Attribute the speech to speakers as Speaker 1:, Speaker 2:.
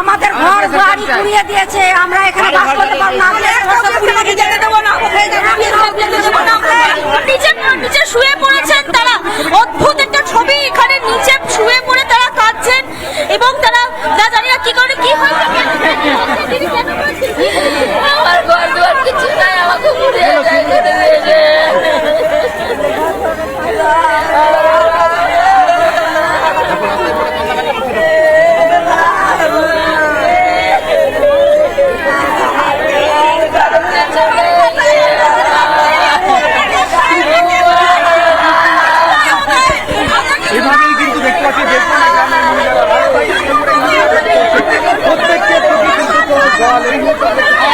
Speaker 1: আমাদের ঘর বাড়ি পুড়িয়ে দিয়েছে আমরা এখানে বাস করতে পারব না।
Speaker 2: Yeah.